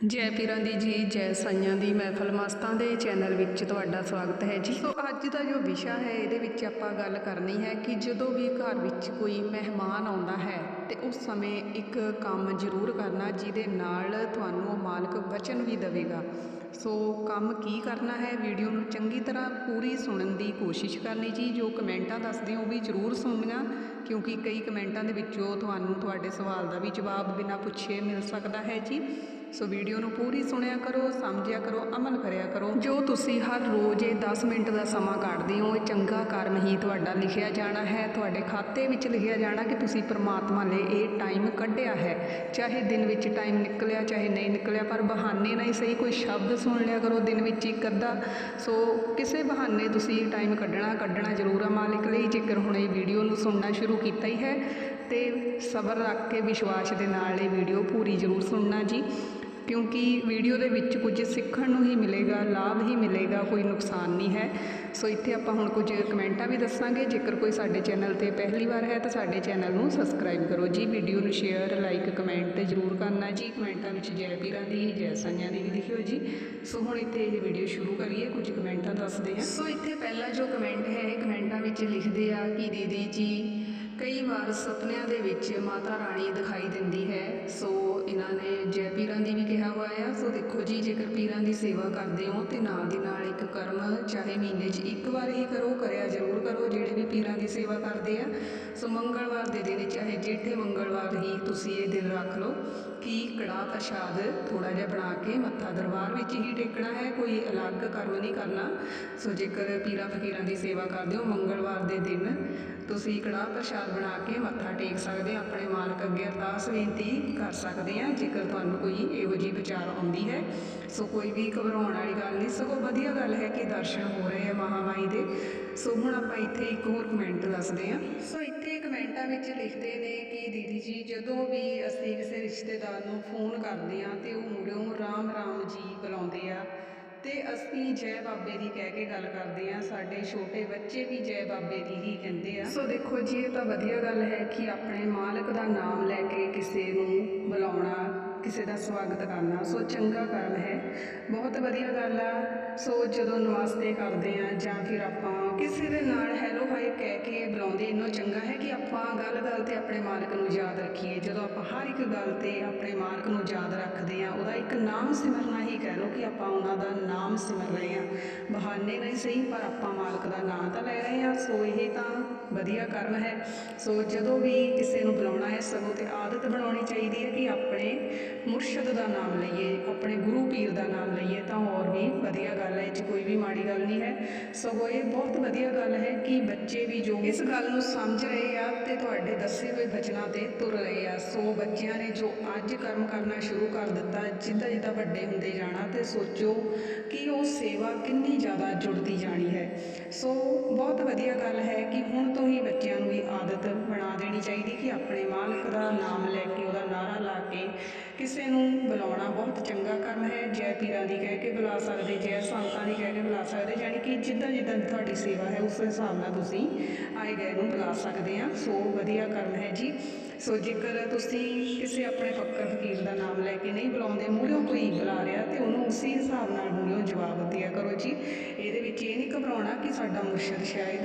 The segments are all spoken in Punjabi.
ਜੈ ਪੀਰਾਂ ਦੀ ਜੀ, ਜੈ ਸਾਈਆਂ ਦੀ ਮਹਿਫਲ ਮਸਤਾਂ ਦੇ ਚੈਨਲ ਵਿੱਚ ਤੁਹਾਡਾ ਸਵਾਗਤ ਹੈ ਜੀ। ਸੋ ਅੱਜ ਦਾ ਜੋ ਵਿਸ਼ਾ ਹੈ, ਇਹਦੇ ਵਿੱਚ ਆਪਾਂ ਗੱਲ ਕਰਨੀ ਹੈ ਕਿ ਜਦੋਂ ਵੀ ਘਰ ਵਿੱਚ ਕੋਈ ਮਹਿਮਾਨ ਆਉਂਦਾ ਹੈ, ਤੇ ਉਸ ਸਮੇਂ ਇੱਕ ਕੰਮ ਜ਼ਰੂਰ ਕਰਨਾ ਜਿਹਦੇ ਨਾਲ ਤੁਹਾਨੂੰ ਉਹ ਮਾਲਕ ਵਚਨ ਵੀ ਦੇਵੇਗਾ। ਸੋ ਕੰਮ ਕੀ ਕਰਨਾ ਹੈ, ਵੀਡੀਓ ਨੂੰ ਚੰਗੀ ਤਰ੍ਹਾਂ ਪੂਰੀ ਸੁਣਨ ਦੀ ਕੋਸ਼ਿਸ਼ ਕਰਨੀ ਜੀ। ਜੋ ਕਮੈਂਟਾਂ ਦੱਸਦੇ ਹੋ ਉਹ ਵੀ ਜ਼ਰੂਰ ਸੁਣਨੀਆਂ, ਕਿਉਂਕਿ ਕਈ ਕਮੈਂਟਾਂ ਦੇ ਵਿੱਚੋਂ ਤੁਹਾਨੂੰ ਤੁਹਾਡੇ ਸਵਾਲ ਦਾ ਵੀ ਜਵਾਬ ਬਿਨਾਂ ਪੁੱਛੇ ਮਿਲ ਸਕਦਾ ਹੈ ਜੀ। ਸੋ ਵੀਡੀਓ ਨੂੰ ਪੂਰੀ ਸੁਣਿਆ ਕਰੋ, ਸਮਝਿਆ ਕਰੋ, ਅਮਲ ਕਰਿਆ ਕਰੋ। ਜੋ ਤੁਸੀਂ ਹਰ ਰੋਜ਼ ਇਹ 10 ਮਿੰਟ ਦਾ ਸਮਾਂ ਕੱਢਦੇ ਹੋ, ਇਹ ਚੰਗਾ ਕਰਮ ਹੀ ਤੁਹਾਡਾ ਲਿਖਿਆ ਜਾਣਾ ਹੈ। ਤੁਹਾਡੇ ਖਾਤੇ ਵਿੱਚ ਲਿਖਿਆ ਜਾਣਾ ਕਿ ਤੁਸੀਂ ਪ੍ਰਮਾਤਮਾ ਲਈ ਇਹ ਟਾਈਮ ਕੱਢਿਆ ਹੈ। ਚਾਹੇ ਦਿਨ ਵਿੱਚ ਟਾਈਮ ਨਿਕਲਿਆ, ਚਾਹੇ ਨਹੀਂ ਨਿਕਲਿਆ, ਪਰ ਬਹਾਨੇ ਨਾਲ ਹੀ ਸਹੀ ਕੋਈ ਸ਼ਬਦ ਸੁਣ ਲਿਆ ਕਰੋ, ਦਿਨ ਵਿੱਚ ਇੱਕ ਅੱਧਾ। ਸੋ ਕਿਸੇ ਬਹਾਨੇ ਤੁਸੀਂ ਟਾਈਮ ਕੱਢਣਾ ਕੱਢਣਾ ਜ਼ਰੂਰ ਆ ਮਾਲਿਕ ਲਈ। ਜੇਕਰ ਹੁਣ ਇਹ ਵੀਡੀਓ ਨੂੰ ਸੁਣਨਾ ਸ਼ੁਰੂ ਕੀਤਾ ਹੀ ਹੈ, ਤੇ ਸਬਰ ਰੱਖ ਕੇ ਵਿਸ਼ਵਾਸ ਦੇ ਨਾਲ ਇਹ ਵੀਡੀਓ ਪੂਰੀ ਜ਼ਰੂਰ ਸੁਣਨਾ ਜੀ। ਕਿਉਂਕਿ ਵੀਡੀਓ ਦੇ ਵਿੱਚ ਕੁਝ ਸਿੱਖਣ ਨੂੰ ਹੀ ਮਿਲੇਗਾ, ਲਾਭ ਹੀ ਮਿਲੇਗਾ, ਕੋਈ ਨੁਕਸਾਨ ਨਹੀਂ ਹੈ। ਸੋ ਇੱਥੇ ਆਪਾਂ ਹੁਣ ਕੁਝ ਕਮੈਂਟਾਂ ਵੀ ਦੱਸਾਂਗੇ। ਜੇਕਰ ਕੋਈ ਸਾਡੇ ਚੈਨਲ ਤੇ ਪਹਿਲੀ ਵਾਰ ਹੈ ਤਾਂ ਸਾਡੇ ਚੈਨਲ ਨੂੰ ਸਬਸਕ੍ਰਾਈਬ ਕਰੋ ਜੀ। ਵੀਡੀਓ ਨੂੰ ਸ਼ੇਅਰ, ਲਾਈਕ, ਕਮੈਂਟ ਜ਼ਰੂਰ ਕਰਨਾ ਜੀ। ਕਮੈਂਟਾਂ ਵਿੱਚ ਜੈ ਪੀਰਾਂ ਦੀ, ਜੈ ਸਾਈਆਂ ਦੀ ਵੀ ਲਿਖਿਓ ਜੀ। ਸੋ ਹੁਣ ਇੱਥੇ ਇਹ ਵੀਡੀਓ ਸ਼ੁਰੂ ਕਰੀਏ। ਕੁਝ ਕਮੈਂਟਾਂ ਦੱਸਦੇ ਹਾਂ ਸੋ ਇੱਥੇ ਪਹਿਲਾ ਜੋ ਕਮੈਂਟ ਹੈ, ਇਹ ਕਮੈਂਟਾਂ ਵਿੱਚ ਲਿਖਦੇ ਆ ਕਿ ਦੀਦੀ ਜੀ ਕਈ ਵਾਰ ਸੁਪਨਿਆਂ ਦੇ ਵਿੱਚ ਮਾਤਾ ਰਾਣੀ ਦਿਖਾਈ ਦਿੰਦੀ ਹੈ। ਸੋ ਇਹਨਾਂ ਨੇ ਜੈ ਪੀਰਾਂ ਦੀ ਵੀ ਕਿਹਾ ਹੋਇਆ ਆ। ਸੋ ਦੇਖੋ ਜੀ, ਜੇਕਰ ਪੀਰਾਂ ਦੀ ਸੇਵਾ ਕਰਦੇ ਹੋ ਤੇ ਨਾਲ ਦੀ ਨਾਲ ਇੱਕ ਕਰਮ ਚਾਹੇ ਮਹੀਨੇ 'ਚ ਇੱਕ ਵਾਰ ਹੀ ਕਰੋ, ਕਰਿਆ ਜ਼ਰੂਰ ਕਰੋ, ਜਿਹੜੇ ਵੀ ਪੀਰਾਂ ਦੀ ਸੇਵਾ ਕਰਦੇ ਆ। ਸੋ ਮੰਗਲਵਾਰ ਦੇ ਦਿਨ ਚਾਹੇ ਜੇਠੇ ਮੰਗਲਵਾਰ ਹੀ ਤੁਸੀਂ ਇਹ ਦਿਨ ਰੱਖ ਲਓ। ਕਿ ਕੜਾਹ ਪ੍ਰਸ਼ਾਦ ਥੋੜਾ ਜਿਹਾ ਬਣਾ ਕੇ ਮੱਥਾ ਦਰਬਾਰ ਵਿੱਚ ਹੀ ਟੇਕਣਾ ਹੈ? ਕੋਈ ਅਲੱਗ ਕਰਮ ਨਹੀਂ ਕਰਨਾ। ਸੋ ਜੇਕਰ ਪੀਰਾਂ ਫਕੀਰਾਂ ਦੀ ਸੇਵਾ ਕਰਦੇ ਹੋ ਮੰਗਲਵਾਰ ਦੇ ਦਿਨ, ਤੁਸੀਂ ਕੜਾਹ ਪ੍ਰਸ਼ਾਦ ਬਣਾ ਕੇ ਮੱਥਾ ਟੇਕ ਸਕਦੇ ਹੋ। ਆਪਣੇ ਮਾਲਕ ਅੱਗੇ ਅਰਦਾਸ ਬੇਨਤੀ ਕਰ ਸਕਦੇ ਆ ਜੇਕਰ ਤੁਹਾਨੂੰ ਕੋਈ ਇਹੋ ਜਿਹੀ ਵਿਚਾਰ ਆਉਂਦੀ ਹੈ। ਸੋ ਕੋਈ ਵੀ ਘਬਰਾਉਣ ਵਾਲੀ ਗੱਲ ਨਹੀਂ। ਸਗੋਂ ਵਧੀਆ ਗੱਲ ਹੈ ਕਿ ਦਰਸ਼ਨ ਹੋ ਰਹੇ ਆ ਮਹਾਮਾਈ ਦੇ। ਸੋ ਹੁਣ ਆਪਾਂ ਇੱਥੇ ਇੱਕ ਹੋਰ ਕਮੈਂਟ ਦੱਸਦੇ ਆ ਸੋ ਇੱਥੇ ਕਮੈਂਟਾਂ ਵਿੱਚ ਲਿਖਦੇ ਨੇ ਕਿ ਦੀਦੀ ਜੀ, ਜਦੋਂ ਵੀ ਅਸੀਂ ਕਿਸੇ ਰਿਸ਼ਤੇਦਾਰ ਨੂੰ ਫੋਨ ਕਰਦੇ ਆ ਤੇ ਉਹ ਮੁੜਿਓਂ ਰਾਮ ਰਾਮ ਜੀ ਬੁਲਾਉਂਦੇ ਆ ਤੇ ਅਸੀਂ ਜੈ ਬਾਬੇ ਦੀ ਕਹਿ ਕੇ ਗੱਲ ਕਰਦੇ ਆ ਸਾਡੇ ਛੋਟੇ ਬੱਚੇ ਵੀ ਜੈ ਬਾਬੇ ਦੀ ਹੀ ਕਹਿੰਦੇ ਆ। ਸੋ ਦੇਖੋ ਜੀ, ਇਹ ਤਾਂ ਵਧੀਆ ਗੱਲ ਹੈ ਕਿ ਆਪਣੇ ਮਾਲਕ ਦਾ ਨਾਮ ਲੈ ਕੇ ਕਿਸੇ ਨੂੰ ਬੁਲਾਉਣਾ, ਕਿਸੇ ਦਾ ਸਵਾਗਤ ਕਰਨਾ, ਸੋ ਚੰਗਾ ਕਰਮ ਹੈ। ਬਹੁਤ ਵਧੀਆ ਗੱਲ ਆ। ਸੋ ਜਦੋਂ ਨਮਸਤੇ ਕਰਦੇ ਆ ਜਾਂ ਫਿਰ ਆਪਾਂ ਕਿਸੇ ਦੇ ਨਾਲ ਹੈਲੋ ਹਾਈ ਕਹਿ ਕੇ ਬੁਲਾਉਂਦੇ ਇੰਨੋਂ ਚੰਗਾ ਹੈ ਕਿ ਆਪਾਂ ਗੱਲ ਗੱਲ ਤੇ ਆਪਣੇ ਮਾਲਕ ਨੂੰ ਯਾਦ ਰੱਖੀਏ। ਜਦੋਂ ਆਪਾਂ ਹਰ ਇੱਕ ਗੱਲ ਤੇ ਆਪਣੇ ਮਾਲਕ ਨੂੰ ਯਾਦ ਰੱਖਦੇ ਆ ਉਹਦਾ ਇੱਕ ਨਾਮ ਸਿਮਰਨਾ ਹੀ ਕਹਿ ਲਓ ਕਿ ਆਪਾਂ ਉਹਨਾਂ ਦਾ ਨਾਮ ਸਿਮਰ ਰਹੇ ਆ ਬਹਾਨੇ ਨਹੀਂ ਸਹੀ, ਪਰ ਆਪਾਂ ਮਾਲਕ ਦਾ ਨਾਮ ਤਾਂ ਲੈ ਰਹੇ ਆ ਸੋ ਇਹ ਤਾਂ ਵਧੀਆ ਕਰਮ ਹੈ। ਸੋ ਜਦੋਂ ਵੀ ਕਿਸੇ ਨੂੰ ਬੁਲਾਉਣਾ ਹੈ, ਸਗੋਂ ਤੇ ਆਦਤ ਬਣਾਉਣੀ ਚਾਹੀਦੀ ਹੈ ਕਿ ਆਪਣੇ ਮੁਰਸ਼ਿਦ ਦਾ ਨਾਮ ਲਈਏ, ਆਪਣੇ ਗੁਰੂ ਪੀਰ ਦਾ ਨਾਮ ਲਈਏ ਤਾਂ ਹੋਰ ਵੀ ਵਧੀਆ ਗੱਲ ਹੈ। ਇਹ 'ਚ ਕੋਈ ਵੀ ਮਾੜੀ ਗੱਲ ਨਹੀਂ ਹੈ। ਸਗੋਂ ਇਹ ਬਹੁਤ ਵਧੀਆ ਗੱਲ ਹੈ ਕਿ ਬੱਚੇ ਵੀ ਜੋ ਇਸ ਗੱਲ ਨੂੰ ਸਮਝ ਰਹੇ ਆ ਤੇ ਤੁਹਾਡੇ ਦੱਸੇ ਹੋਏ ਬਚਨਾਂ ਤੇ ਤੁਰ ਰਹੇ ਆ। ਸੋ ਬੱਚਿਆਂ ਨੇ ਜੋ ਅੱਜ ਕਰਮ ਕਰਨਾ ਸ਼ੁਰੂ ਕਰ ਦਿੱਤਾ, ਜਿੱਦਾਂ ਜਿੱਦਾਂ ਵੱਡੇ ਹੁੰਦੇ ਜਾਣਾ ਤੇ ਸੋਚੋ ਕਿ ਉਹ ਸੇਵਾ ਕਿੰਨੀ ਜ਼ਿਆਦਾ ਜੁੜਦੀ ਜਾਣੀ ਹੈ। ਸੋ ਬਹੁਤ ਵਧੀਆ ਗੱਲ ਹੈ ਕਿ ਹੁਣ ਤੋਂ ਹੀ ਬੱਚਿਆਂ ਨੂੰ ਵੀ ਆਦਤ ਬਣਾ ਦੇਣੀ ਚਾਹੀਦੀ ਕਿ ਆਪਣੇ ਮਾਲਕ ਦਾ ਨਾਮ ਲੈ ਕੇ, ਉਹਦਾ ਨਾਰਾ ਲਾ ਕੇ ਕਿਸੇ ਨੂੰ ਬੁਲਾਉਣਾ ਬਹੁਤ ਚੰਗਾ ਕੰਮ ਹੈ। ਜੈ ਪੀਰਾਂ ਦੀ ਕਹਿ ਕੇ ਬੁਲਾ ਸਕਦੇ, ਜੈ ਸੰਤਾਂ ਦੀ ਕਹਿ ਕੇ ਬੁਲਾ ਸਕਦੇ ਯਾਨੀ ਕਿ ਜਿੱਦਾਂ ਜਿੱਦਾਂ ਤੁਹਾਡੀ ਸੇਵਾ ਹੈ ਉਸ ਹਿਸਾਬ ਨਾਲ ਤੁਸੀਂ ਆਏ ਗਏ ਨੂੰ ਬੁਲਾ ਸਕਦੇ ਆ। ਸੋ ਵਧੀਆ ਕਰਮ ਹੈ ਜੀ। ਸੋ ਜੇਕਰ ਤੁਸੀਂ ਕਿਸੇ ਆਪਣੇ ਫੱਕਰ ਫਕੀਰ ਦਾ ਨਾਮ ਲੈ ਕੇ ਨਹੀਂ ਬੁਲਾਉਂਦੇ, ਮੂਹਰੋਂ ਕੋਈ ਬੁਲਾ ਰਿਹਾ ਤੇ ਉਹਨੂੰ ਉਸੇ ਹਿਸਾਬ ਨਾਲ ਮੂਹਰੋਂ ਜਵਾਬ ਦਿਆ ਕਰੋ ਜੀ। ਇਹਦੇ ਵਿੱਚ ਇਹ ਨਹੀਂ ਘਬਰਾਉਣਾ ਕਿ ਸਾਡਾ ਮੁਰਸ਼ਿਦ ਸ਼ਾਇਦ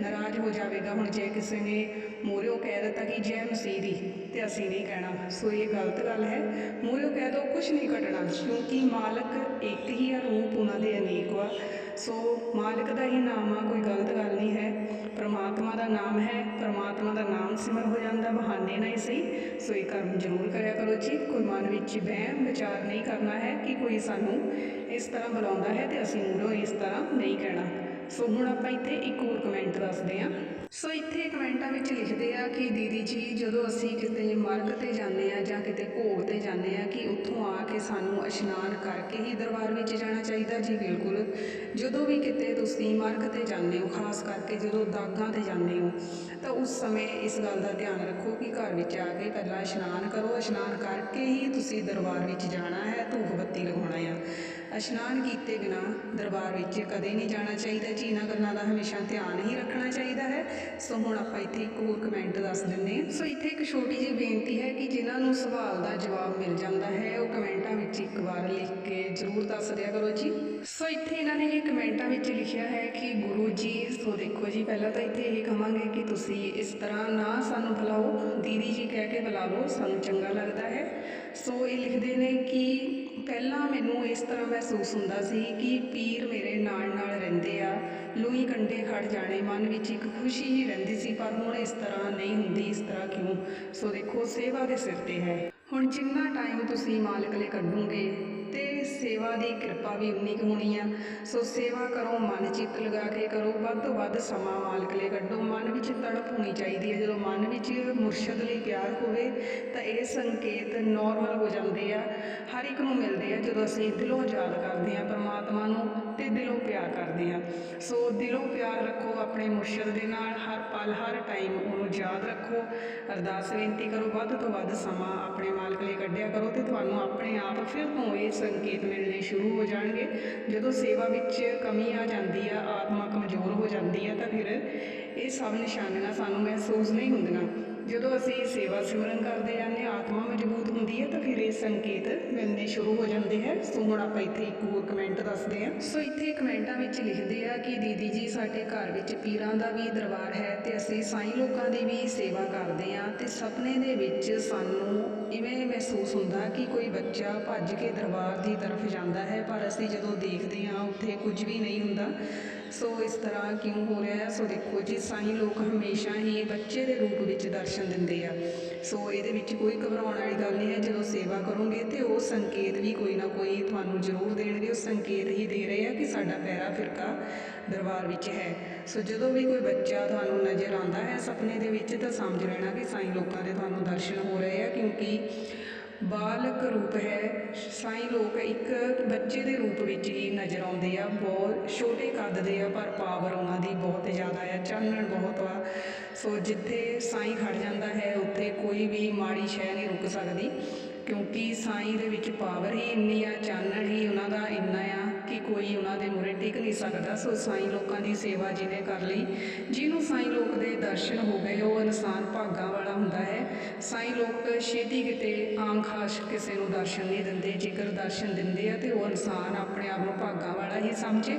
ਨਾਰਾਜ਼ ਹੋ ਜਾਵੇਗਾ। ਹੁਣ ਜੇ ਕਿਸੇ ਨੇ ਮੂਹਰੋਂ ਕਹਿ ਦਿੱਤਾ ਕਿ ਜੈ ਮਸੀਹ ਦੀ ਤੇ ਅਸੀਂ ਨਹੀਂ ਕਹਿਣਾ। ਸੋ ਇਹ ਗਲਤ ਗੱਲ ਹੈ। ਮੂਹਰੋਂ ਕਹਿ ਦੋ ਕੁਝ ਨਹੀਂ ਘਟਣਾ। ਕਿਉਂਕਿ ਮਾਲਕ ਇੱਕ ਹੀ ਆ, ਰੂਪ ਉਹਨਾਂ ਦੇ ਅਨੇਕ ਵਾ। ਸੋ ਮਾਲਕ ਦਾ ਹੀ ਨਾਮ ਆ, ਕੋਈ ਗਲਤ ਗੱਲ ਨਹੀਂ ਹੈ। ਪ੍ਰਮਾਤਮਾ ਦਾ ਨਾਮ ਹੈ, ਪ੍ਰਮਾਤਮਾ ਦਾ ਨਾਮ ਸਿਮਰ ਹੋ ਜਾਂਦਾ, ਬਹਾਨੇ ਨਹੀਂ ਸਹੀ। ਸੋ ਇਹ ਕਰਮ ਜ਼ਰੂਰ ਕਰਿਆ ਕਰੋ ਜੀ। ਕੋਈ ਮਨ ਵਿੱਚ ਵਹਿਮ, ਵਿਚਾਰ ਨਹੀਂ ਕਰਨਾ ਹੈ ਕਿ ਕੋਈ ਸਾਨੂੰ ਇਸ ਤਰ੍ਹਾਂ ਬੁਲਾਉਂਦਾ ਹੈ ਤੇ ਅਸੀਂ ਮੂਹਰੋਂ ਇਸ ਤਰ੍ਹਾਂ ਨਹੀਂ ਕਹਿਣਾ। ਸੋ ਹੁਣ ਆਪਾਂ ਇੱਥੇ ਇੱਕ ਹੋਰ ਕਮੈਂਟ ਦੱਸਦੇ ਹਾਂ। ਸੋ ਇੱਥੇ ਕਮੈਂਟਾਂ ਵਿੱਚ ਲਿਖਦੇ ਆ ਕਿ ਦੀਦੀ ਜੀ, ਜਦੋਂ ਅਸੀਂ ਕਿਤੇ ਮਰਗ ਤੇ ਜਾਂਦੇ ਆ ਜਾਂ ਕਿਤੇ ਭੋਗ ਤੇ ਜਾਂਦੇ ਆ ਕਿ ਉੱਥੋਂ ਆ ਕੇ ਸਾਨੂੰ ਇਸ਼ਨਾਨ ਕਰਕੇ ਹੀ ਦਰਬਾਰ ਵਿੱਚ ਜਾਣਾ ਚਾਹੀਦਾ। ਜੀ, ਬਿਲਕੁਲ। ਜਦੋਂ ਵੀ ਕਿਤੇ ਤੁਸੀਂ ਮਰਗ ਤੇ ਜਾਂਦੇ ਹੋ, ਖਾਸ ਕਰਕੇ ਜਦੋਂ ਦਾਗਾਂ ਤੇ ਜਾਂਦੇ ਹੋ, ਤਾਂ ਉਸ ਸਮੇਂ ਇਸ ਗੱਲ ਦਾ ਧਿਆਨ ਰੱਖੋ ਕਿ ਘਰ ਵਿੱਚ ਆ ਕੇ ਪਹਿਲਾਂ ਇਸ਼ਨਾਨ ਕਰੋ। ਇਸ਼ਨਾਨ ਕਰਕੇ ਹੀ ਤੁਸੀਂ ਦਰਬਾਰ ਵਿੱਚ ਜਾਣਾ ਹੈ ਧੂਫ ਬੱਤੀ ਲਗਾਉਣਾ ਆ ਇਸ਼ਨਾਨ ਕੀਤੇ ਬਿਨਾ ਦਰਬਾਰ ਵਿੱਚ ਕਦੇ ਨਹੀਂ ਜਾਣਾ ਚਾਹੀਦਾ, ਜੀ ਇਹਨਾਂ ਗੱਲਾਂ ਦਾ ਹਮੇਸ਼ਾ ਧਿਆਨ ਹੀ ਰੱਖਣਾ ਚਾਹੀਦਾ ਹੈ। ਸੋ ਹੁਣ ਆਪਾਂ ਇੱਥੇ ਇੱਕ ਹੋਰ ਕਮੈਂਟ ਦੱਸ ਦਿੰਦੇ ਹਾਂ। ਸੋ ਇੱਥੇ ਇੱਕ ਛੋਟੀ ਜਿਹੀ ਬੇਨਤੀ ਹੈ ਕਿ ਜਿਨ੍ਹਾਂ ਨੂੰ ਸਵਾਲ ਦਾ ਜਵਾਬ ਮਿਲ ਜਾਂਦਾ ਹੈ, ਉਹ ਕਮੈਂਟਾਂ ਵਿੱਚ ਇੱਕ ਵਾਰ ਲਿਖ ਕੇ ਜ਼ਰੂਰ ਦੱਸ ਦਿਆ ਕਰੋ ਜੀ। ਸੋ ਇੱਥੇ ਇਹਨਾਂ ਨੇ ਇਹ ਕਮੈਂਟਾਂ ਵਿੱਚ ਲਿਖਿਆ ਹੈ ਕਿ ਗੁਰੂ ਜੀ, ਸੋ ਦੇਖੋ ਜੀ, ਪਹਿਲਾਂ ਤਾਂ ਇੱਥੇ ਇਹ ਕਹਾਂਗੇ ਕਿ ਤੁਸੀਂ ਇਸ ਤਰ੍ਹਾਂ ਨਾ ਸਾਨੂੰ ਬੁਲਾਓ, ਦੀਦੀ ਜੀ ਕਹਿ ਕੇ ਬੁਲਾ ਲਓ, ਸਾਨੂੰ ਚੰਗਾ ਲੱਗਦਾ ਹੈ। ਸੋ ਇਹ ਲਿਖਦੇ ਨੇ ਕਿ ਪਹਿਲਾਂ ਮੈਨੂੰ ਇਸ ਤਰ੍ਹਾਂ ਮਹਿਸੂਸ ਹੁੰਦਾ ਸੀ ਕਿ ਪੀਰ ਮੇਰੇ ਨਾਲ ਨਾਲ ਰਹਿੰਦੇ ਆ। ਲੂਈ ਕੰਡੇ ਖੜ ਜਾਣੇ, ਮਨ ਵਿੱਚ ਇੱਕ ਖੁਸ਼ੀ ਹੀ ਰਹਿੰਦੀ ਸੀ, ਪਰ ਹੁਣ ਇਸ ਤਰ੍ਹਾਂ ਨਹੀਂ ਹੁੰਦੀ, ਇਸ ਤਰ੍ਹਾਂ ਕਿਉਂ? ਸੋ ਦੇਖੋ, ਸੇਵਾ ਦੇ ਸਿਰ ਤੇ ਹੈ। ਹੁਣ ਜਿੰਨਾ ਟਾਈਮ ਤੁਸੀਂ ਮਾਲਕ ਲਈ ਕੱਢੋਗੇ ਸੇਵਾ ਦੀ ਕਿਰਪਾ ਵੀ ਉਨੀ ਕੁ ਹੋਣੀ ਆ। ਸੋ ਸੇਵਾ ਕਰੋ, ਮਨ ਚਿੱਤ ਲਗਾ ਕੇ ਕਰੋ। ਵੱਧ ਤੋਂ ਵੱਧ ਸਮਾਂ ਮਾਲਕ ਲਈ ਕੱਢੋ। ਮਨ ਵਿੱਚ ਤੜਪ ਹੋਣੀ ਚਾਹੀਦੀ ਹੈ। ਜਦੋਂ ਮਨ ਵਿੱਚ ਮੁਰਸ਼ਦ ਲਈ ਪਿਆਰ ਹੋਵੇ, ਤਾਂ ਇਹ ਸੰਕੇਤ ਨਾਰਮਲ ਹੋ ਜਾਂਦੇ ਆ। ਹਰ ਇੱਕ ਨੂੰ ਮਿਲਦੇ ਆ। ਜਦੋਂ ਅਸੀਂ ਦਿਲੋਂ ਯਾਦ ਕਰਦੇ ਆ ਪਰਮਾਤਮਾ ਨੂੰ ਤੇ ਦਿਲੋਂ ਪਿਆਰ ਕਰਦੇ ਹਾਂ। ਸੋ ਦਿਲੋਂ ਪਿਆਰ ਰੱਖੋ ਆਪਣੇ ਮੁਰਸ਼ਦ ਦੇ ਨਾਲ, ਹਰ ਪਲ, ਹਰ ਟਾਈਮ ਉਹਨੂੰ ਯਾਦ ਰੱਖੋ। ਅਰਦਾਸ ਬੇਨਤੀ ਕਰੋ, ਵੱਧ ਤੋਂ ਵੱਧ ਸਮਾਂ ਆਪਣੇ ਮਾਲਕ ਲਈ ਕੱਢਿਆ ਕਰੋ ਤੇ ਤੁਹਾਨੂੰ ਆਪਣੇ ਆਪ ਫਿਰ ਤੋਂ ਇਹ ਸੰਕੇਤ ਮਿਲਣੇ ਸ਼ੁਰੂ ਹੋ ਜਾਣਗੇ। ਜਦੋਂ ਸੇਵਾ ਵਿੱਚ ਕਮੀ ਆ ਜਾਂਦੀ ਆ, ਆਤਮਾ ਕਮਜ਼ੋਰ ਹੋ ਜਾਂਦੀ ਆ, ਤਾਂ ਫਿਰ ਇਹ ਸਭ ਨਿਸ਼ਾਨੀਆਂ ਸਾਨੂੰ ਮਹਿਸੂਸ ਨਹੀਂ ਹੁੰਦੀਆਂ। ਜਦੋਂ ਅਸੀਂ ਸੇਵਾ ਸਿਮਰਨ ਕਰਦੇ ਜਾਂਦੇ ਹਾਂ ਆਤਮਾ ਮਜ਼ਬੂਤ ਹੁੰਦੀ ਹੈ ਤਾਂ ਫਿਰ ਇਹ ਸੰਕੇਤ ਮਿਲਣੇ ਸ਼ੁਰੂ ਹੋ ਜਾਂਦੇ ਹੈ। ਸੋ ਹੁਣ ਆਪਾਂ ਇੱਥੇ ਇੱਕ ਹੋਰ ਕਮੈਂਟ ਦੱਸਦੇ ਹਾਂ। ਸੋ ਇੱਥੇ ਕਮੈਂਟਾਂ ਵਿੱਚ ਲਿਖਦੇ ਆ ਕਿ ਦੀਦੀ ਜੀ, ਸਾਡੇ ਘਰ ਵਿੱਚ ਪੀਰਾਂ ਦਾ ਵੀ ਦਰਬਾਰ ਹੈ ਤੇ ਅਸੀਂ ਸਾਈਂ ਲੋਕਾਂ ਦੀ ਵੀ ਸੇਵਾ ਕਰਦੇ ਆ ਤੇ ਸੁਪਨੇ ਦੇ ਵਿੱਚ ਸਾਨੂੰ ਇਵੇਂ ਮਹਿਸੂਸ ਹੁੰਦਾ ਕਿ ਕੋਈ ਬੱਚਾ ਭੱਜ ਕੇ ਦਰਬਾਰ ਦੀ ਤਰਫ ਜਾਂਦਾ ਹੈ, ਪਰ ਅਸੀਂ ਜਦੋਂ ਦੇਖਦੇ ਹਾਂ, ਉੱਥੇ ਕੁਝ ਵੀ ਨਹੀਂ ਹੁੰਦਾ। ਸੋ ਇਸ ਤਰ੍ਹਾਂ ਕਿਉਂ ਹੋ ਰਿਹਾ ਹੈ? ਸੋ ਦੇਖੋ ਜੀ, ਸਾਈਂ ਲੋਕ ਹਮੇਸ਼ਾ ਹੀ ਬੱਚੇ ਦੇ ਰੂਪ ਵਿੱਚ ਦਰਸ਼ਨ ਦਿੰਦੇ ਆ। ਸੋ ਇਹਦੇ ਵਿੱਚ ਕੋਈ ਘਬਰਾਉਣ ਵਾਲੀ ਗੱਲ ਨਹੀਂ ਹੈ, ਜਦੋਂ ਸੇਵਾ ਕਰੋਗੇ ਤੇ ਉਹ ਸੰਕੇਤ ਵੀ ਕੋਈ ਨਾ ਕੋਈ ਤੁਹਾਨੂੰ ਜ਼ਰੂਰ ਦੇਣਗੇ, ਉਹ ਸੰਕੇਤ ਹੀ ਦੇ ਰਹੇ ਆ ਕਿ ਸਾਡਾ ਪੈਰਾ ਫਿਰਕਾ ਦਰਬਾਰ ਵਿੱਚ ਹੈ। ਸੋ ਜਦੋਂ ਵੀ ਕੋਈ ਬੱਚਾ ਤੁਹਾਨੂੰ ਨਜ਼ਰ ਆਉਂਦਾ ਹੈ ਸੁਪਨੇ ਦੇ ਵਿੱਚ, ਤਾਂ ਸਮਝ ਲੈਣਾ ਕਿ ਸਾਈਂ ਲੋਕਾਂ ਦੇ ਤੁਹਾਨੂੰ ਦਰਸ਼ਨ ਹੋ ਰਹੇ ਆ, ਕਿਉਂਕਿ ਬਾਲਕ ਰੂਪ ਹੈ, ਸਾਈਂ ਲੋਕ ਇੱਕ ਬੱਚੇ ਦੇ ਰੂਪ ਵਿੱਚ ਹੀ ਨਜ਼ਰ ਆਉਂਦੇ ਆ ਬਹੁਤ ਛੋਟੇ ਕੱਦ ਦੇ ਆ, ਪਰ ਪਾਵਰ ਉਹਨਾਂ ਦੀ ਬਹੁਤ ਜ਼ਿਆਦਾ ਆ, ਚਾਨਣ ਬਹੁਤ ਆ। ਸੋ ਜਿੱਥੇ ਸਾਈਂ ਖੜ ਜਾਂਦਾ ਹੈ, ਉੱਥੇ ਕੋਈ ਵੀ ਮਾੜੀ ਸ਼ੈ ਨਹੀਂ ਰੁਕ ਸਕਦੀ, ਕਿਉਂਕਿ ਸਾਈਂ ਦੇ ਵਿੱਚ ਪਾਵਰ ਹੀ ਇੰਨੀ ਆ, ਚਾਨਣ ਹੀ ਉਹਨਾਂ ਦਾ ਇੰਨਾ ਆ, ਕਿ ਕੋਈ ਉਹਨਾਂ ਦੇ ਮੂਹਰੇ ਟਿਕ ਨਹੀਂ ਸਕਦਾ। ਸੋ ਸਾਈਂ ਲੋਕਾਂ ਦੀ ਸੇਵਾ ਜਿਹਨੇ ਕਰ ਲਈ, ਜਿਹਨੂੰ ਸਾਈਂ ਲੋਕ ਦੇ ਦਰਸ਼ਨ ਹੋ ਗਏ, ਉਹ ਇਨਸਾਨ ਭਾਗਾਂ ਸਾਈਂ ਲੋਕ ਛੇਤੀ ਕਿਤੇ ਆਮ ਖਾਸ ਕਿਸੇ ਨੂੰ ਦਰਸ਼ਨ ਨਹੀਂ ਦਿੰਦੇ, ਜੇਕਰ ਦਰਸ਼ਨ ਦਿੰਦੇ ਆ ਤੇ ਉਹ ਇਨਸਾਨ ਆਪਣੇ ਆਪ ਨੂੰ ਭਾਗਾਂ ਵਾਲਾ ਹੀ ਸਮਝੇ,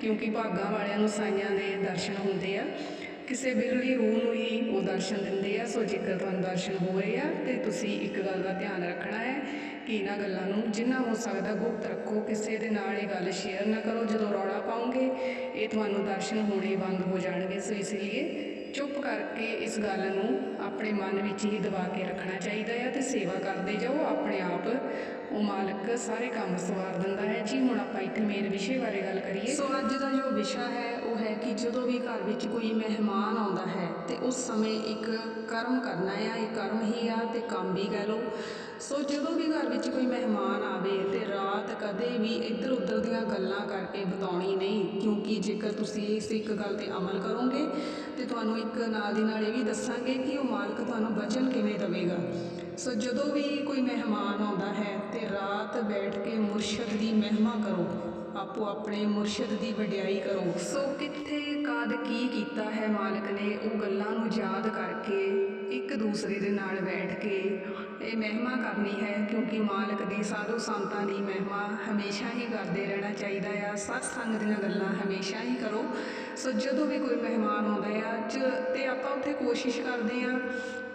ਕਿਉਂਕਿ ਭਾਗਾਂ ਵਾਲਿਆਂ ਨੂੰ ਸਾਈਆਂ ਦੇ ਦਰਸ਼ਨ ਹੁੰਦੇ ਆ। ਕਿਸੇ ਬਿਰਲੀ ਰੂਹ ਨੂੰ ਹੀ ਉਹ ਦਰਸ਼ਨ ਦਿੰਦੇ ਆ। ਸੋ ਜੇਕਰ ਤੁਹਾਨੂੰ ਦਰਸ਼ਨ ਹੋਏ ਆ ਤੇ ਤੁਸੀਂ ਇੱਕ ਗੱਲ ਦਾ ਧਿਆਨ ਰੱਖਣਾ ਹੈ ਕਿ ਇਹਨਾਂ ਗੱਲਾਂ ਨੂੰ ਜਿੰਨਾ ਹੋ ਸਕਦਾ ਗੁਪਤ ਰੱਖੋ। ਕਿਸੇ ਦੇ ਨਾਲ ਇਹ ਗੱਲ ਸ਼ੇਅਰ ਨਾ ਕਰੋ। ਜਦੋਂ ਰੌਲਾ ਪਾਉਂਗੇ ਇਹ ਤੁਹਾਨੂੰ ਦਰਸ਼ਨ ਹੋਣੇ ਬੰਦ ਹੋ ਜਾਣਗੇ। ਸੋ ਇਸ ਲਈ ਚੁੱਪ ਕਰਕੇ ਇਸ ਗੱਲ ਨੂੰ ਆਪਣੇ ਮਨ ਵਿੱਚ ਹੀ ਦਬਾ ਕੇ ਰੱਖਣਾ ਚਾਹੀਦਾ ਹੈ ਤੇ ਸੇਵਾ ਕਰਦੇ ਜਾਓ। ਆਪਣੇ ਆਪ ਉਹ ਮਾਲਕ ਸਾਰੇ ਕੰਮ ਸਵਾਰ ਦਿੰਦਾ ਹੈ। ਜੀ, ਹੁਣ ਆਪਾਂ ਇੱਕ ਮੇਨ ਵਿਸ਼ੇ ਬਾਰੇ ਗੱਲ ਕਰੀਏ। ਸੋ ਅੱਜ ਦਾ ਜੋ ਵਿਸ਼ਾ ਹੈ, ਉਹ ਹੈ ਕਿ ਜਦੋਂ ਵੀ ਘਰ ਵਿੱਚ ਕੋਈ ਮਹਿਮਾਨ ਆਉਂਦਾ ਹੈ ਤੇ ਉਸ ਸਮੇਂ ਇੱਕ ਕਰਮ ਕਰਨਾ ਆ ਇਹ ਕਰਮ ਹੀ ਆ ਤੇ ਕੰਮ ਵੀ ਕਹਿ ਲਓ। ਸੋ ਜਦੋਂ ਵੀ ਘਰ ਵਿੱਚ ਕੋਈ ਮਹਿਮਾਨ ਆਵੇ ਤੇ ਰਾਤ ਕਦੇ ਵੀ ਇੱਧਰ ਉੱਧਰ ਦੀਆਂ ਗੱਲਾਂ ਕਰਕੇ ਬਤਾਉਣੀ ਨਹੀਂ, ਕਿਉਂਕਿ ਜੇਕਰ ਤੁਸੀਂ ਇਸ ਇੱਕ ਗੱਲ ਤੇ ਅਮਲ ਕਰੋਗੇ ਤੇ ਤੁਹਾਨੂੰ ਇੱਕ ਨਾਲ ਦੀ ਨਾਲ ਇਹ ਵੀ ਦੱਸਾਂਗੇ ਕਿ ਉਹ ਮਾਲਕ ਤੁਹਾਨੂੰ ਬਚਨ ਕਿਵੇਂ ਦੇਵੇਗਾ। ਸੋ ਜਦੋਂ ਵੀ ਕੋਈ ਮਹਿਮਾਨ ਆਉਂਦਾ ਹੈ ਤੇ ਰਾਤ ਬੈਠ ਕੇ ਮੁਰਸ਼ਦ ਦੀ ਮਹਿਮਾ ਕਰੋ, ਆਪੋ ਆਪਣੇ ਮੁਰਸ਼ਦ ਦੀ ਵਡਿਆਈ ਕਰੋ। ਸੋ ਕਿੱਥੇ, ਕਦ ਕੀ ਕੀਤਾ ਹੈ ਮਾਲਕ ਨੇ ਉਹ ਗੱਲਾਂ ਨੂੰ ਯਾਦ ਕਰਕੇ ਇੱਕ ਦੂਸਰੇ ਦੇ ਨਾਲ ਬੈਠ ਕੇ ਇਹ ਮਹਿਮਾ ਕਰਨੀ ਹੈ, ਕਿਉਂਕਿ ਮਾਲਕ ਦੀ ਸਾਧੂ ਸੰਤਾਂ ਦੀ ਮਹਿਮਾ ਹਮੇਸ਼ਾ ਹੀ ਕਰਦੇ ਰਹਿਣਾ ਚਾਹੀਦਾ ਆ। ਸਤ ਸੰਗ ਦੀਆਂ ਗੱਲਾਂ ਹਮੇਸ਼ਾ ਹੀ ਕਰੋ। ਸੋ ਜਦੋਂ ਵੀ ਕੋਈ ਮਹਿਮਾਨ ਆਉਂਦਾ ਆ, ਚ ਤੇ ਆਪਾਂ ਉੱਥੇ ਕੋਸ਼ਿਸ਼ ਕਰਦੇ ਆ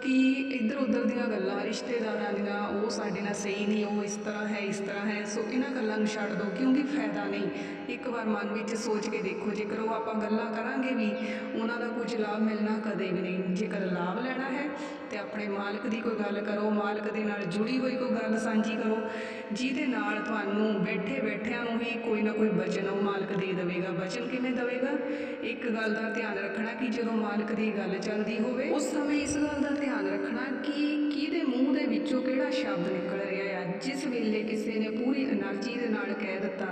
ਕਿ ਇੱਧਰ ਉੱਧਰ ਦੀਆਂ ਗੱਲਾਂ, ਰਿਸ਼ਤੇਦਾਰਾਂ ਦੀਆਂ, ਉਹ ਸਾਡੇ ਨਾਲ ਸਹੀ ਨਹੀਂ, ਉਹ ਇਸ ਤਰ੍ਹਾਂ ਹੈ, ਇਸ ਤਰ੍ਹਾਂ ਹੈ। ਸੋ ਇਹਨਾਂ ਗੱਲਾਂ ਨੂੰ ਛੱਡ ਦਿਓ, ਕਿਉਂਕਿ ਫਾਇਦਾ ਨਹੀਂ। ਇੱਕ ਵਾਰ ਮਨ ਵਿੱਚ ਸੋਚ ਕੇ ਦੇਖੋ, ਜੇਕਰ ਉਹ ਆਪਾਂ ਗੱਲਾਂ ਕਰਾਂਗੇ ਵੀ, ਉਹਨਾਂ ਦਾ ਕੁਝ ਲਾਭ ਮਿਲਣਾ ਕਦੇ ਵੀ ਨਹੀਂ। ਜੇਕਰ ਲਾਭ ਲੈਣਾ ਹੈ ਤੇ ਆਪਣੇ ਮਾਲਕ ਦੀ ਕੋਈ ਗੱਲ ਕਰੋ, ਮਾਲਕ ਦੇ ਨਾਲ ਜੁੜੀ ਹੋਈ ਕੋਈ ਗੱਲ ਸਾਂਝੀ ਕਰੋ, ਜਿਹਦੇ ਨਾਲ ਤੁਹਾਨੂੰ ਬੈਠੇ ਬੈਠਿਆਂ ਨੂੰ ਵੀ ਕੋਈ ਨਾ ਕੋਈ ਬਚਨ ਉਹ ਮਾਲਕ ਦੇ ਦੇਵੇਗਾ। ਬਚਨ ਕਿਵੇਂ ਦੇਵੇਗਾ? ਇੱਕ ਗੱਲ ਦਾ ਧਿਆਨ ਰੱਖਣਾ ਕਿ ਜਦੋਂ ਮਾਲਕ ਦੀ ਗੱਲ ਚੱਲਦੀ ਹੋਵੇ, ਉਸ ਸਮੇਂ ਇਸ ਗੱਲ ਦਾ ਧਿਆਨ ਰੱਖਣਾ ਕਿ ਕਿਹਦੇ ਮੂੰਹ ਦੇ ਵਿੱਚੋਂ ਕਿਹੜਾ ਸ਼ਬਦ ਨਿਕਲ ਰਿਹਾ ਆ। ਜਿਸ ਵੇਲੇ ਕਿਸੇ ਨੇ ਪੂਰੀ એનર્ਜੀ ਦੇ ਨਾਲ ਕਹਿ ਦਿੱਤਾ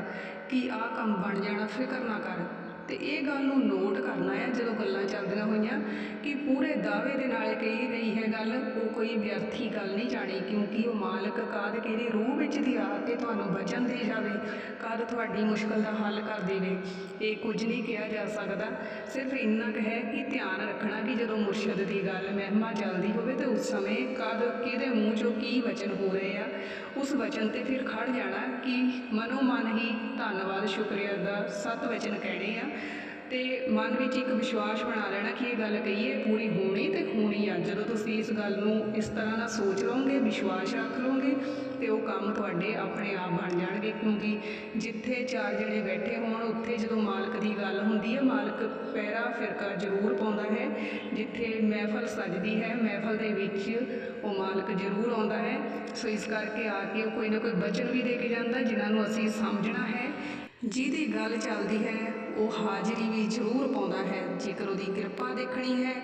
ਕਿ ਆਹ ਕੰਮ ਬਣ ਜਾਣਾ, ਫਿਕਰ ਨਾ ਕਰ। ਤੇ ਇਹ ਗੱਲ ਨੂੰ ਨੋਟ ਕਰਨਾ ਹੈ, ਜਦੋਂ ਗੱਲਾਂ ਚੱਲਦੀਆਂ ਹੋਈਆਂ, ਕਿ ਪੂਰੇ ਦਾਅਵੇ ਦੇ ਨਾਲ ਕਹੀ ਗਈ ਹੈ ਗੱਲ, ਉਹ ਕੋਈ ਵਿਅਰਥੀ ਗੱਲ ਨਹੀਂ ਜਾਣੀ, ਕਿਉਂਕਿ ਉਹ ਮਾਲਕ ਕਦ ਕਿਹੜੇ ਰੂਹ ਵਿੱਚ ਦੀ ਆ ਕੇ ਤੁਹਾਨੂੰ ਬਚਨ ਦੇ ਜਾਵੇ, ਕਦ ਤੁਹਾਡੀ ਮੁਸ਼ਕਲ ਦਾ ਹੱਲ ਕਰ ਦੇਵੇ। ਇਹ ਕੁਝ ਨਹੀਂ ਕਿਹਾ ਜਾ ਸਕਦਾ, ਸਿਰਫ ਇੰਨਾ ਕੁ ਹੈ ਕਿ ਧਿਆਨ ਰੱਖਣਾ ਜਦੋਂ ਮੁਰਸ਼ਦ ਦੀ ਗੱਲ ਮਹਿਮਾ ਚੱਲਦੀ ਹੋਵੇ ਤੇ ਉਸ ਸਮੇਂ ਕਦ, ਕਿਹਦੇ ਮੂੰਹ ਚੋਂ ਕੀ ਵਚਨ ਹੋ ਰਹੇ ਆ, ਉਸ ਵਚਨ ਤੇ ਫਿਰ ਖੜ ਜਾਣਾ ਕਿ ਮਨੋ ਮਨ ਹੀ ਧੰਨਵਾਦ, ਸ਼ੁਕਰੀਆ ਦਾ ਸਤ ਵਚਨ ਕਹਿਣੇ ਆ। ਤੇ ਮਨ ਵਿੱਚ ਇੱਕ ਵਿਸ਼ਵਾਸ ਬਣਾ ਲੈਣਾ ਕਿ ਇਹ ਗੱਲ ਕਹੀਏ, ਪੂਰੀ ਹੋਣੀ ਤੇ ਹੋਣੀ ਆ। ਜਦੋਂ ਤੁਸੀਂ ਇਸ ਗੱਲ ਨੂੰ ਇਸ ਤਰ੍ਹਾਂ ਨਾਲ ਸੋਚ ਲਓਗੇ, ਵਿਸ਼ਵਾਸ ਰੱਖ ਲਓਗੇ, ਤੇ ਉਹ ਕੰਮ ਤੁਹਾਡੇ ਆਪਣੇ ਆਪ ਬਣ ਜਾਣਗੇ। ਕਿਉਂਕਿ ਜਿੱਥੇ ਚਾਰ ਜਣੇ ਬੈਠੇ ਹੋਣ, ਉੱਥੇ ਜਦੋਂ ਮਾਲਕ ਦੀ ਗੱਲ ਹੁੰਦੀ ਹੈ ਮਾਲਕ ਪਹਿਰਾ ਫਿਰਕਾ ਜ਼ਰੂਰ ਪਾਉਂਦਾ ਹੈ। ਜਿੱਥੇ ਮਹਿਫਲ ਸਜਦੀ ਹੈ, ਮਹਿਫਲ ਦੇ ਵਿੱਚ ਉਹ ਮਾਲਕ ਜ਼ਰੂਰ ਆਉਂਦਾ ਹੈ। ਸੋ ਇਸ ਕਰਕੇ ਆ ਕੇ ਉਹ ਕੋਈ ਨਾ ਕੋਈ ਬਚਨ ਵੀ ਦੇ ਕੇ ਜਾਂਦਾ, ਜਿਨ੍ਹਾਂ ਨੂੰ ਅਸੀਂ ਸਮਝਣਾ ਹੈ। ਜਿਹਦੀ ਗੱਲ ਚੱਲਦੀ ਹੈ ਉਹ ਹਾਜ਼ਰੀ ਵੀ ਜ਼ਰੂਰ ਪਾਉਂਦਾ ਹੈ। ਜੇਕਰ ਉਹਦੀ ਕਿਰਪਾ ਦੇਖਣੀ ਹੈ,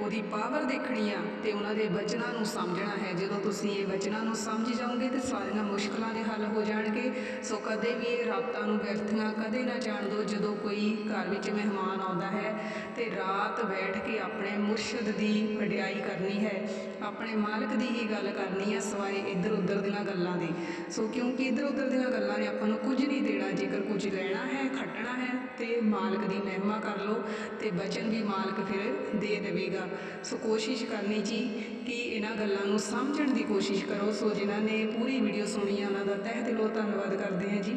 ਉਹਦੀ ਪਾਵਰ ਦੇਖਣੀ ਆ, ਤੇ ਉਹਨਾਂ ਦੇ ਬਚਨਾਂ ਨੂੰ ਸਮਝਣਾ ਹੈ। ਜਦੋਂ ਤੁਸੀਂ ਇਹ ਬਚਨਾਂ ਨੂੰ ਸਮਝ ਜਾਓਗੇ, ਤੇ ਸਾਰੀਆਂ ਮੁਸ਼ਕਲਾਂ ਦੇ ਹੱਲ ਹੋ ਜਾਣਗੇ। ਸੋ ਕਦੇ ਵੀ ਇਹ ਰਾਤਾਂ ਨੂੰ ਵਿਅਰਥੀਆਂ ਕਦੇ ਨਾ ਜਾਣ ਦਿਓ। ਜਦੋਂ ਕੋਈ ਘਰ ਵਿੱਚ ਮਹਿਮਾਨ ਆਉਂਦਾ ਹੈ, ਤੇ ਰਾਤ ਬੈਠ ਕੇ ਆਪਣੇ ਮੁਰਸ਼ਦ ਦੀ ਵਡਿਆਈ ਕਰਨੀ ਹੈ। ਆਪਣੇ ਮਾਲਕ ਦੀ ਹੀ ਗੱਲ ਕਰਨੀ ਹੈ ਸਵਾਏ ਇੱਧਰ ਉੱਧਰ ਦੀਆਂ ਗੱਲਾਂ ਦੀ। ਸੋ ਕਿਉਂਕਿ ਇੱਧਰ ਉੱਧਰ ਦੀਆਂ ਗੱਲਾਂ ਨੇ ਆਪਾਂ ਨੂੰ ਕੁਝ ਨਹੀਂ ਦੇਣਾ। ਜੇਕਰ ਕੁਝ ਲੈਣਾ ਹੈ, ਖੱਟਣਾ ਹੈ, ਤੇ ਮਾਲਕ ਦੀ ਮਹਿਮਾ ਕਰ ਲਓ ਤੇ ਬਚਨ ਵੀ ਮਾਲਕ ਫਿਰ ਦੇ ਦੇਵੇਗਾ। ਸੋ ਕੋਸ਼ਿਸ਼ ਕਰਨੀ ਜੀ ਕਿ ਇਹਨਾਂ ਗੱਲਾਂ ਨੂੰ ਸਮਝਣ ਦੀ ਕੋਸ਼ਿਸ਼ ਕਰੋ। ਸੋ ਜਿਨ੍ਹਾਂ ਨੇ ਪੂਰੀ ਵੀਡੀਓ ਸੁਣੀ ਹੈ ਉਹਨਾਂ ਦਾ ਤਹਿ ਦਿਲੋਂ ਧੰਨਵਾਦ ਕਰਦੇ ਹਾਂ ਜੀ।